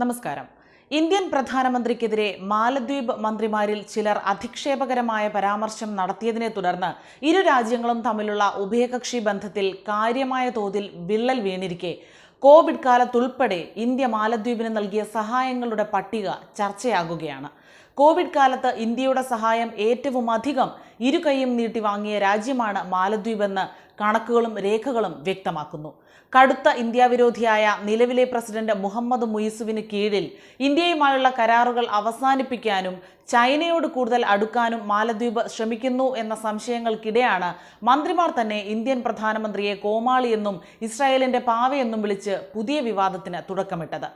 നമസ്കാരം. ഇന്ത്യൻ പ്രധാനമന്ത്രിക്കെതിരെ മാലദ്വീപ് മന്ത്രിമാരിൽ ചിലർ അധിക്ഷേപകരമായ പരാമർശം നടത്തിയതിനെ തുടർന്ന് ഇരു രാജ്യങ്ങളും തമ്മിലുള്ള ഉഭയകക്ഷി ബന്ധത്തിൽ കാര്യമായ തോതിൽ വിള്ളൽ വീണിരിക്കെ. കോവിഡ് കാലത്തുൾപ്പെടെ ഇന്ത്യ മാലദ്വീപിന് നൽകിയ സഹായങ്ങളുടെ പട്ടിക ചർച്ചയാകുകയാണ്. കോവിഡ് കാലത്ത് ഇന്ത്യയുടെ സഹായം ഏറ്റവും അധികം ഇരുകൈയും നീട്ടി വാങ്ങിയ രാജ്യമാണ് മാലദ്വീപെന്ന് കണക്കുകളും രേഖകളും വ്യക്തമാക്കുന്നു. കടുത്ത ഇന്ത്യ വിരോധിയായ നിലവിലെ പ്രസിഡന്റ് മുഹമ്മദ് മുയിസുവിന് കീഴിൽ ഇന്ത്യയുമായുള്ള കരാറുകൾ അവസാനിപ്പിക്കാനും ചൈനയോട് കൂടുതൽ അടുക്കാനും മാലദ്വീപ് ശ്രമിക്കുന്നു എന്ന സംശയങ്ങൾക്കിടെയാണ് മന്ത്രിമാർ തന്നെ ഇന്ത്യൻ പ്രധാനമന്ത്രിയെ കോമാളിയെന്നും ഇസ്രായേലിന്റെ പാവയെന്നും വിളിച്ച് പുതിയ വിവാദത്തിന് തുടക്കമിട്ടത്.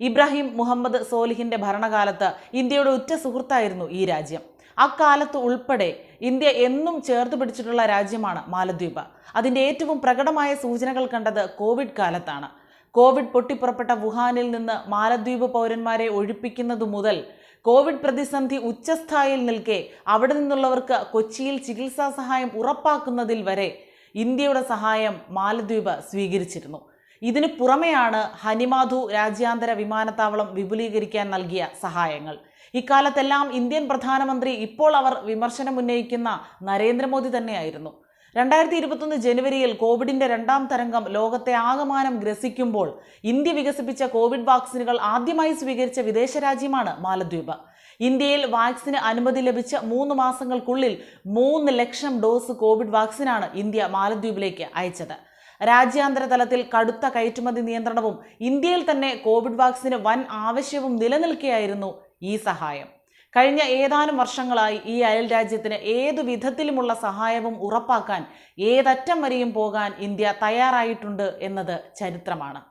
ഇബ്രാഹിം മുഹമ്മദ് സോലിഹിന്റെ ഭരണകാലത്ത് ഇന്ത്യയുടെ ഉറ്റ സുഹൃത്തായിരുന്നു ഈ രാജ്യം. അക്കാലത്ത് ഉൾപ്പെടെ ഇന്ത്യ എന്നും ചേർത്ത് പിടിച്ചിട്ടുള്ള രാജ്യമാണ് മാലദ്വീപ്. അതിന്റെ ഏറ്റവും പ്രകടമായ സൂചനകൾ കണ്ടത് കോവിഡ് കാലത്താണ്. കോവിഡ് പൊട്ടിപ്പുറപ്പെട്ട വുഹാനിൽ നിന്ന് മാലദ്വീപ് പൗരന്മാരെ ഒഴിപ്പിക്കുന്നതു മുതൽ കോവിഡ് പ്രതിസന്ധി ഉച്ചസ്ഥായിൽ നിൽക്കെ അവിടെ നിന്നുള്ളവർക്ക് കൊച്ചിയിൽ ചികിത്സാ സഹായം ഉറപ്പാക്കുന്നതിൽ വരെ ഇന്ത്യയുടെ സഹായം മാലദ്വീപ് സ്വീകരിച്ചിരുന്നു. ഇതിനു പുറമെയാണ് ഹനിമാധു രാജ്യാന്തര വിമാനത്താവളം വിപുലീകരിക്കാൻ നൽകിയ സഹായങ്ങൾ. ഇക്കാലത്തെല്ലാം ഇന്ത്യൻ പ്രധാനമന്ത്രി ഇപ്പോൾ അവർ വിമർശനം ഉന്നയിക്കുന്ന നരേന്ദ്രമോദി തന്നെയായിരുന്നു. രണ്ടായിരത്തി ഇരുപത്തൊന്ന് ജനുവരിയിൽ കോവിഡിന്റെ രണ്ടാം തരംഗം ലോകത്തെ ആകമാനം ഗ്രസിക്കുമ്പോൾ ഇന്ത്യ വികസിപ്പിച്ച കോവിഡ് വാക്സിനുകൾ ആദ്യമായി സ്വീകരിച്ച വിദേശ രാജ്യമാണ് മാലദ്വീപ്. ഇന്ത്യയിൽ വാക്സിന് അനുമതി ലഭിച്ച മൂന്ന് മാസങ്ങൾക്കുള്ളിൽ മൂന്ന് ലക്ഷം ഡോസ് കോവിഡ് വാക്സിനാണ് ഇന്ത്യ മാലദ്വീപിലേക്ക് അയച്ചത്. രാജ്യാന്തര തലത്തിൽ കടുത്ത കയറ്റുമതി നിയന്ത്രണവും ഇന്ത്യയിൽ തന്നെ കോവിഡ് വാക്സിന് വൻ ആവശ്യവും നിലനിൽക്കുകയായിരുന്നു ഈ സഹായം. കഴിഞ്ഞ ഏതാനും വർഷങ്ങളായി ഈ അയൽ രാജ്യത്തിന് ഏതു വിധത്തിലുമുള്ള സഹായവും ഉറപ്പാക്കാൻ ഏതറ്റം വരെയും പോകാൻ ഇന്ത്യ തയ്യാറായിട്ടുണ്ട് എന്നത് ചരിത്രമാണ്.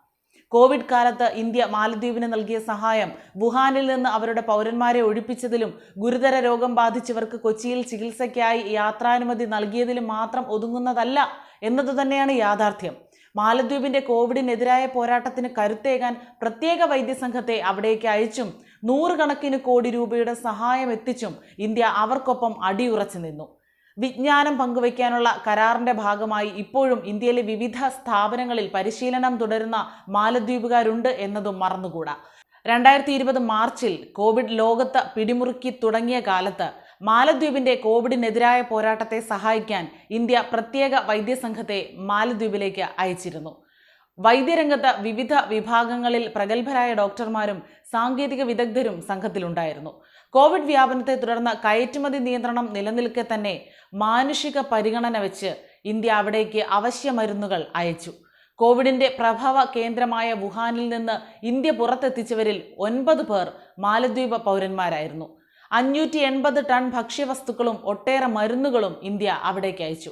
കോവിഡ് കാലത്ത് ഇന്ത്യ മാലദ്വീപിന് നൽകിയ സഹായം വുഹാനിൽ നിന്ന് അവരുടെ പൗരന്മാരെ ഒഴിപ്പിച്ചതിലും ഗുരുതര രോഗം ബാധിച്ചവർക്ക് കൊച്ചിയിൽ ചികിത്സയ്ക്കായി യാത്രാനുമതി നൽകിയതിലും മാത്രം ഒതുങ്ങുന്നതല്ല എന്നത് തന്നെയാണ് യാഥാർത്ഥ്യം. മാലദ്വീപിന്റെ കോവിഡിനെതിരായ പോരാട്ടത്തിന് കരുത്തേകാൻ പ്രത്യേക വൈദ്യസംഘത്തെ അവിടേക്ക് അയച്ചും നൂറുകണക്കിന് കോടി രൂപയുടെ സഹായം എത്തിച്ചും ഇന്ത്യ അവർക്കൊപ്പം അടിയുറച്ചു നിന്നു. വിജ്ഞാനം പങ്കുവയ്ക്കാനുള്ള കരാറിന്റെ ഭാഗമായി ഇപ്പോഴും ഇന്ത്യയിലെ വിവിധ സ്ഥാപനങ്ങളിൽ പരിശീലനം തുടരുന്ന മാലദ്വീപുകാരുണ്ട് എന്നതും മറന്നുകൂടാ. രണ്ടായിരത്തി ഇരുപത് മാർച്ചിൽ കോവിഡ് ലോകത്ത് പിടിമുറുക്കി തുടങ്ങിയ കാലത്ത് മാലദ്വീപിന്റെ കോവിഡിനെതിരായ പോരാട്ടത്തെ സഹായിക്കാൻ ഇന്ത്യ പ്രത്യേക വൈദ്യസംഘത്തെ മാലദ്വീപിലേക്ക് അയച്ചിരുന്നു. വൈദ്യരംഗത്ത് വിവിധ വിഭാഗങ്ങളിൽ പ്രഗത്ഭരായ ഡോക്ടർമാരും സാങ്കേതിക വിദഗ്ധരും സംഘത്തിലുണ്ടായിരുന്നു. കോവിഡ് വ്യാപനത്തെ തുടർന്ന് കയറ്റുമതി നിയന്ത്രണം നിലനിൽക്കെ തന്നെ മാനുഷിക പരിഗണന വെച്ച് ഇന്ത്യ അവിടേക്ക് അവശ്യ മരുന്നുകൾ അയച്ചു. കോവിഡിന്റെ പ്രഭവ കേന്ദ്രമായ വുഹാനിൽ നിന്ന് ഇന്ത്യ പുറത്തെത്തിച്ചവരിൽ ഒൻപത് പേർ മാലദ്വീപ് പൗരന്മാരായിരുന്നു. അഞ്ഞൂറ്റി എൺപത് ടൺ ഭക്ഷ്യവസ്തുക്കളും ഒട്ടേറെ മരുന്നുകളും ഇന്ത്യ അവിടേക്ക് അയച്ചു.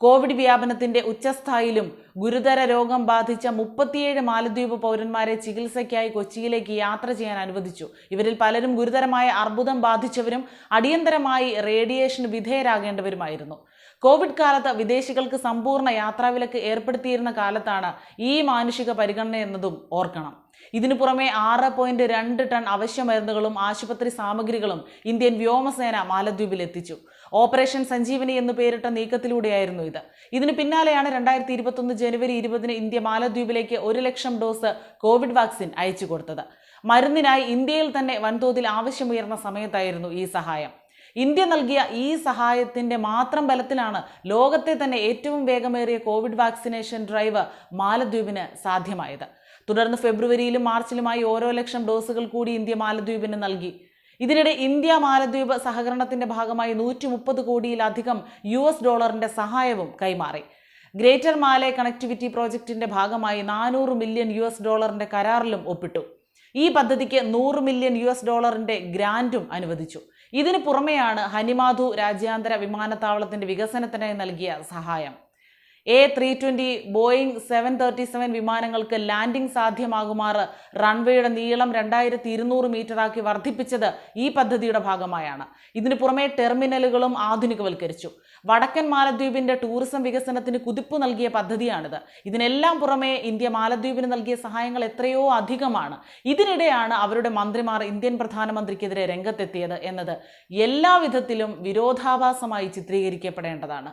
കോവിഡ് വ്യാപനത്തിന്റെ ഉച്ചസ്ഥായിലും ഗുരുതര രോഗം ബാധിച്ച മുപ്പത്തിയേഴ് മാലദ്വീപ് പൗരന്മാരെ ചികിത്സയ്ക്കായി കൊച്ചിയിലേക്ക് യാത്ര ചെയ്യാൻ അനുവദിച്ചു. ഇവരിൽ പലരും ഗുരുതരമായ അർബുദം ബാധിച്ചവരും അടിയന്തരമായി റേഡിയേഷന് വിധേയരാകേണ്ടവരുമായിരുന്നു. കോവിഡ് കാലത്ത് വിദേശികൾക്ക് സമ്പൂർണ യാത്രാവിലക്ക് ഏർപ്പെടുത്തിയിരുന്ന കാലത്താണ് ഈ മാനുഷിക പരിഗണന എന്നതും ഓർക്കണം. ഇതിനു പുറമെ ആറ് പോയിന്റ് രണ്ട് ടൺ അവശ്യ മരുന്നുകളും ആശുപത്രി സാമഗ്രികളും ഇന്ത്യൻ വ്യോമസേന മാലദ്വീപിൽ എത്തിച്ചു. ഓപ്പറേഷൻ സഞ്ജീവനി എന്ന് പേരിട്ട നീക്കത്തിലൂടെയായിരുന്നു ഇത്. ഇതിന് പിന്നാലെയാണ് രണ്ടായിരത്തി ഇരുപത്തൊന്ന് ജനുവരി ഇരുപതിന് ഇന്ത്യ മാലദ്വീപിലേക്ക് ഒരു ലക്ഷം ഡോസ് കോവിഡ് വാക്സിൻ അയച്ചു കൊടുത്തത്. മരുന്നിനായി ഇന്ത്യയിൽ തന്നെ വൻതോതിൽ ആവശ്യമുയർന്ന സമയത്തായിരുന്നു ഈ സഹായം. ഇന്ത്യ നൽകിയ ഈ സഹായത്തിന്റെ മാത്രം ബലത്തിലാണ് ലോകത്തെ തന്നെ ഏറ്റവും വേഗമേറിയ കോവിഡ് വാക്സിനേഷൻ ഡ്രൈവ് മാലദ്വീപിന് സാധ്യമായത്. തുടർന്ന് ഫെബ്രുവരിയിലും മാർച്ചിലുമായി ഓരോ ലക്ഷം ഡോസുകൾ കൂടി ഇന്ത്യ മാലദ്വീപിന് നൽകി. ഇതിനിടെ ഇന്ത്യ മാലദ്വീപ് സഹകരണത്തിന്റെ ഭാഗമായി നൂറ്റി മുപ്പത് കോടിയിലധികം യു എസ് ഡോളറിന്റെ സഹായവും കൈമാറി. ഗ്രേറ്റർ മാലെ കണക്ടിവിറ്റി പ്രോജക്റ്റിന്റെ ഭാഗമായി നാനൂറ് മില്യൺ യു എസ് ഡോളറിന്റെ കരാറിലും ഒപ്പിട്ടു. ഈ പദ്ധതിക്ക് നൂറ് മില്യൺ യു എസ് ഡോളറിന്റെ ഗ്രാന്റും അനുവദിച്ചു. ഇതിനു പുറമെയാണ് ഹനിമാധു രാജ്യാന്തര വിമാനത്താവളത്തിന്റെ വികസനത്തിനായി നൽകിയ സഹായം. A three twenty Boeing seven thirty seven വിമാനങ്ങൾക്ക് ലാൻഡിംഗ് സാധ്യമാകുമാർ റൺവേയുടെ നീളം രണ്ടായിരത്തി ഇരുന്നൂറ് മീറ്ററാക്കി വർദ്ധിപ്പിച്ചത് ഈ പദ്ധതിയുടെ ഭാഗമായാണ്. ഇതിനു പുറമെ ടെർമിനലുകളും ആധുനികവൽക്കരിച്ചു. വടക്കൻ മാലദ്വീപിന്റെ ടൂറിസം വികസനത്തിന് കുതിപ്പ് നൽകിയ പദ്ധതിയാണിത്. ഇതിനെല്ലാം പുറമെ ഇന്ത്യ മാലദ്വീപിന് നൽകിയ സഹായങ്ങൾ എത്രയോ അധികമാണ്. ഇതിനിടെയാണ് അവരുടെ മന്ത്രിമാർ ഇന്ത്യൻ പ്രധാനമന്ത്രിക്കെതിരെ രംഗത്തെത്തിയത് എന്നത് എല്ലാവിധത്തിലും വിരോധാഭാസമായി ചിത്രീകരിക്കപ്പെടേണ്ടതാണ്.